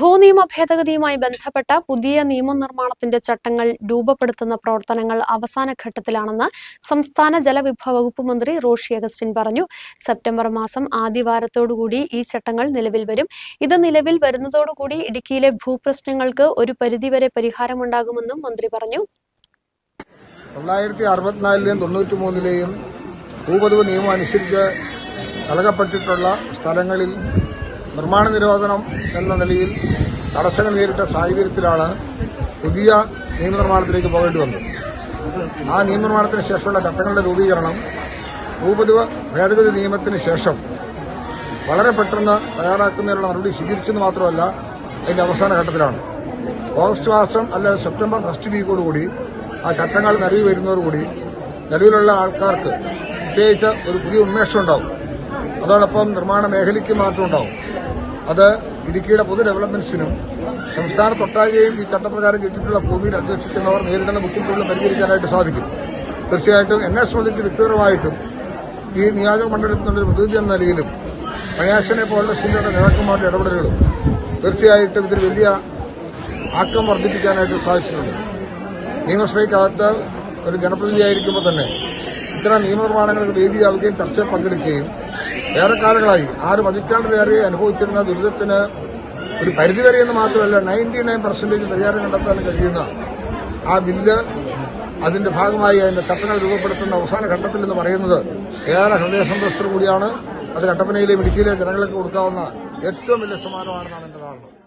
ഭൂനിയമ ഭേദഗതിയുമായി ബന്ധപ്പെട്ട പുതിയ നിയമനിർമ്മാണത്തിന്റെ ചട്ടങ്ങൾ രൂപപ്പെടുത്തുന്ന പ്രവർത്തനങ്ങൾ അവസാന ഘട്ടത്തിലാണെന്ന് സംസ്ഥാന ജലവിഭവ വകുപ്പ് മന്ത്രി റോഷി അഗസ്റ്റിൻ പറഞ്ഞു. സെപ്റ്റംബർ മാസം ആദ്യവാരത്തോടുകൂടി ഈ ചട്ടങ്ങൾ നിലവിൽ വരും. ഇത് നിലവിൽ വരുന്നതോടുകൂടി ഇടുക്കിയിലെ ഭൂപ്രശ്നങ്ങൾക്ക് ഒരു പരിധിവരെ പരിഹാരമുണ്ടാകുമെന്നും മന്ത്രി പറഞ്ഞു. തൊള്ളായിരത്തി അറുപത്തിനാലിലെയും തൊണ്ണൂറ്റി മൂന്നിലെയും ഭൂപതിവ് നിയമം അനുസരിച്ച് നൽകപ്പെട്ടിട്ടുള്ള സ്ഥലങ്ങളിൽ നിർമ്മാണ നിരോധനം എന്ന നിലയിൽ തടസ്സങ്ങൾ നേരിട്ട സാഹചര്യത്തിലാണ് പുതിയ നിയമനിർമ്മാണത്തിലേക്ക് പോകേണ്ടി വന്നത്. ആ നിയമനിർമ്മാണത്തിന് ശേഷമുള്ള ചട്ടങ്ങളുടെ രൂപീകരണം ഭൂപതിവ ഭേദഗതി നിയമത്തിന് ശേഷം വളരെ പെട്ടെന്ന് തയ്യാറാക്കുന്നതിനുള്ള നടപടി സ്വീകരിച്ചെന്ന് മാത്രമല്ല അതിന്റെ അവസാന ഘട്ടത്തിലാണ്. ഓഗസ്റ്റ് മാസം അല്ല സെപ്റ്റംബർ ഫസ്റ്റ് വീക്കോടുകൂടി ആ ചട്ടങ്ങൾ നിലവിൽ വരുന്നതോടുകൂടി നിലവിലുള്ള ആൾക്കാർക്ക് പ്രത്യേകിച്ച് ഒരു പുതിയ ഉന്മേഷം ഉണ്ടാവും. അതോടൊപ്പം നിർമ്മാണ മേഖലയ്ക്ക് മാറ്റം ഉണ്ടാവും. അത് ഇടുക്കിയുടെ പൊതു ഡെവലപ്മെന്റ്സിനും സംസ്ഥാനത്തൊട്ടാകെയും ഈ ചട്ടപ്രകാരം കിട്ടിയിട്ടുള്ള ഭൂമിയിൽ അന്വേഷിക്കുന്നവർ നേരിടുന്ന ബുദ്ധിമുട്ടുകൾ പരിഹരിക്കാനായിട്ട് സാധിക്കും. തീർച്ചയായിട്ടും എന്നെ സംബന്ധിച്ച് വ്യക്തിപരമായിട്ടും ഈ നിയോജക മണ്ഡലത്തിൽ നിന്നൊരു പ്രതിനിധി എന്ന നിലയിലും പ്രയാസനെ പോലുള്ള സ്ഥിതിയുടെ നേതാക്കന്മാരുടെ ഇടപെടലുകളും തീർച്ചയായിട്ടും ഇതിൽ വലിയ ആക്കം വർദ്ധിപ്പിക്കാനായിട്ട് സാധിച്ചിട്ടുണ്ട്. നിയമസഭയ്ക്കകത്ത് ഒരു ജനപ്രതിനിധിയായിരിക്കുമ്പോൾ തന്നെ ഇത്തരം നിയമനിർമ്മാണങ്ങൾക്ക് വേദിയാവുകയും ചർച്ചയിൽ പങ്കെടുക്കുകയും ഏറെക്കാലങ്ങളായി ആറ് പതിറ്റാണ്ടിലേറെ അനുഭവിച്ചിരുന്ന ദുരിതത്തിന് ഒരു പരിധിവരെ എന്ന് മാത്രമല്ല നയന്റി നയൻ പെർസെന്റേജ് പരിഹാരം കണ്ടെത്താൻ കഴിയുന്ന ആ ബില്ല് അതിന്റെ ഭാഗമായി അതിന്റെ ചട്ടങ്ങൾ രൂപപ്പെടുത്തുന്ന അവസാന ഘട്ടത്തിൽ എന്ന് പറയുന്നത് ഏറെ ഹൃദയസന്തോഷത്തോടു കൂടിയാണ്. അത് കട്ടപ്പനയിലെയും ഇടുക്കിയിലെയും ജനങ്ങൾക്ക് കൊടുക്കാവുന്ന ഏറ്റവും വലിയ സമ്മാനമാണെന്നാണ് എന്റെ ധാരണ.